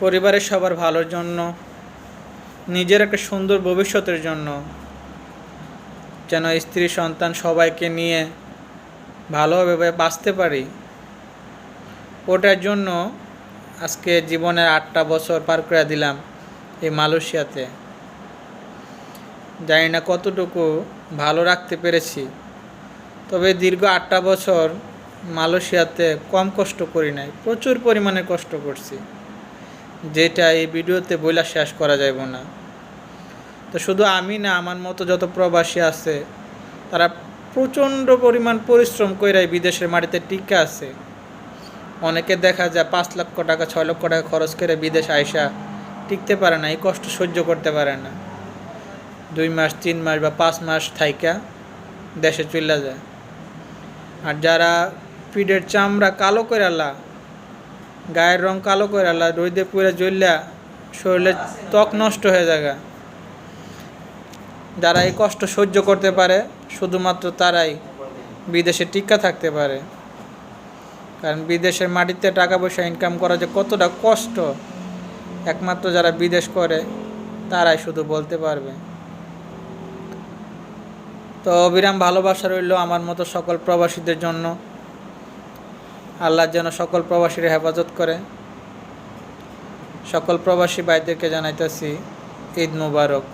পরিবারের সবার ভালোর জন্য, নিজের একটা সুন্দর ভবিষ্যতের জন্য, যেন স্ত্রী সন্তান সবাইকে নিয়ে ভালোভাবে বাঁচতে পারি। ওটার জন্য আজকে জীবনের আটটা বছর পার করে দিলাম এই মালয়েশিয়াতে। জানি না কতটুকু ভালো রাখতে পেরেছি, তবে দীর্ঘ আটটা বছর মালয়েশিয়াতে কম কষ্ট করি নাই, প্রচুর পরিমাণে কষ্ট করছি। যেটা এই ভিডিওতে বইলা শেষ করা যাইব না। তো শুধু আমি না, আমার মতো যত প্রবাসী আছে, তারা প্রচণ্ড পরিমাণ পরিশ্রম কইরাই বিদেশের মাটিতে টিকা আছে। অনেকে দেখা যায় পাঁচ লক্ষ টাকা, ছয় লক্ষ টাকা খরচ করে বিদেশ আইসা টিকতে পারে না, এই কষ্ট সহ্য করতে পারে না। দুই মাস, তিন মাস বা পাঁচ মাস থাইকা দেশে চলে যায়। আর যারা পিঠের চামড়া কালো করে গায়ের রং কালো করে আলা রোদে পুরে জ্বললা শরীরের ত্বক নষ্ট হয়ে যায় যারা এই কষ্ট সহ্য করতে পারে, শুধুমাত্র তারাই বিদেশে টিকা থাকতে পারে। কারণ বিদেশের মাটিতে টাকা পয়সা ইনকাম করা যে কতটা কষ্ট, একমাত্র যারা বিদেশ করে, তারাই শুধু বলতে পারবে। তো অবিরাম ভালোবাসা রইল আমার মতো সকল প্রবাসীদের জন্য। আল্লাহ যেন সকল প্রবাসীর হেফাজত করে। সকল প্রবাসী ভাইদেরকে জানাইতেছি ঈদ মুবারক।